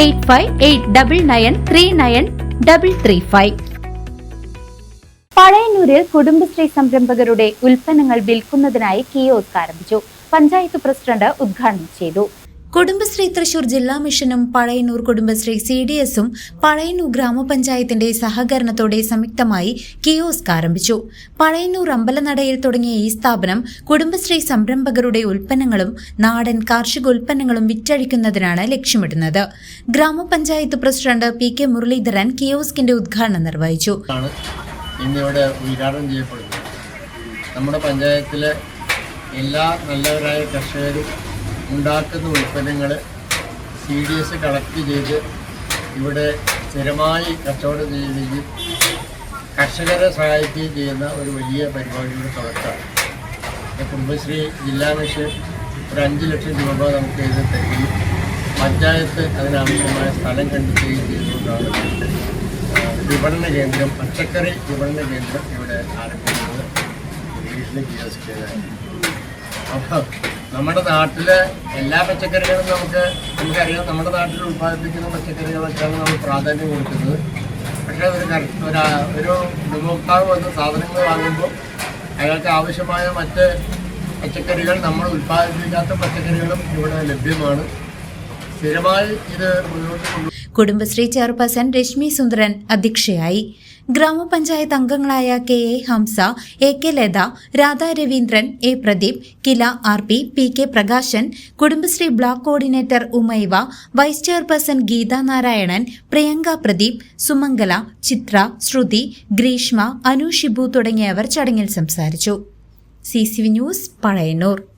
Eight five eight double nine three nine double three five. പഴയന്നൂരിൽ Kudumbashree സംരംഭകരുടെ ഉൽപ്പന്നങ്ങൾ വിൽക്കുന്നതിനായി kiosk ആരംഭിച്ചു. പഞ്ചായത്ത് പ്രസിഡന്റ് ഉദ്ഘാടനം ചെയ്തു. കുടുംബശ്രീ തൃശൂർ ജില്ലാ മിഷനും പഴയന്നൂർ കുടുംബശ്രീ സി ഡി എസും പഴയന്നൂർ ഗ്രാമപഞ്ചായത്തിന്റെ സഹകരണത്തോടെ സംയുക്തമായി കിയോസ്ക് ആരംഭിച്ചു. പഴയന്നൂർ അമ്പലനടയിൽ തുടങ്ങിയ ഈ സ്ഥാപനം കുടുംബശ്രീ സംരംഭകരുടെ ഉൽപ്പന്നങ്ങളും നാടൻ കാർഷിക ഉൽപ്പന്നങ്ങളും വിറ്റഴിക്കുന്നതിനാണ് ലക്ഷ്യമിടുന്നത്. Grama panchayat president P K Muraleedharan കിയോസ്കിന്റെ ഉദ്ഘാടനം നിർവഹിച്ചു. നമ്മുടെ പഞ്ചായത്തിലെ എല്ലാ നല്ലവരായ കർഷകരും ഉണ്ടാക്കുന്ന ഉൽപ്പന്നങ്ങൾ സി ഡി എസ് കളക്ട് ചെയ്ത് ഇവിടെ സ്ഥിരമായി കച്ചവടം ചെയ്യുകയും കർഷകരെ സഹായിക്കുകയും ചെയ്യുന്ന ഒരു വലിയ പരിപാടിയുടെ തുടക്കമാണ് കുടുംബശ്രീ ജില്ലാ മിഷൻ ഒരു അഞ്ച് ലക്ഷം രൂപ നമുക്ക് ഇത് തരികയും പഞ്ചായത്ത് അതിനാവശ്യമായ സ്ഥലം കണ്ടെത്തുകയും ചെയ്തുകൊണ്ടാണ് വിപണന കേന്ദ്രം പച്ചക്കറി വിപണന കേന്ദ്രം ഇവിടെ ആരംഭിക്കുന്നത്. ഇംഗ്ലീഷിൽ കിയോസ്ക് അപ്പോൾ നമ്മുടെ നാട്ടിലെ എല്ലാ പച്ചക്കറികളും നമുക്ക് നമുക്കറിയാം നമ്മുടെ നാട്ടിൽ ഉൽപ്പാദിപ്പിക്കുന്ന പച്ചക്കറികളൊക്കെയാണ് നമ്മൾ പ്രാധാന്യം കൊടുക്കുന്നത്. പക്ഷേ ഒരു ഒരു ഉപഭോക്താവ് വന്ന് സാധനങ്ങൾ വാങ്ങുമ്പോൾ അയാൾക്ക് ആവശ്യമായ മറ്റ് പച്ചക്കറികൾ നമ്മൾ ഉൽപ്പാദിപ്പിക്കാത്ത പച്ചക്കറികളും ഇവിടെ ലഭ്യമാണ്. സ്ഥിരമായി ഇത് മുന്നോട്ട് കുടുംബശ്രീ ചെയർപേഴ്സൺ രശ്മി സുന്ദരൻ അധ്യക്ഷയായി. ഗ്രാമപഞ്ചായത്ത് അംഗങ്ങളായ K A Hamza A K Latha Radha Raveendran A Pradeep Kila R P P K Prakashan Kudumbashree block coordinator Umaiva vice chairperson Geetha Narayanan Priyanka Pradeep Sumangala Chithra Shruthi Greeshma Anu Shibu തുടങ്ങിയവർ ചടങ്ങിൽ സംസാരിച്ചു. C C V news Pazhayannur.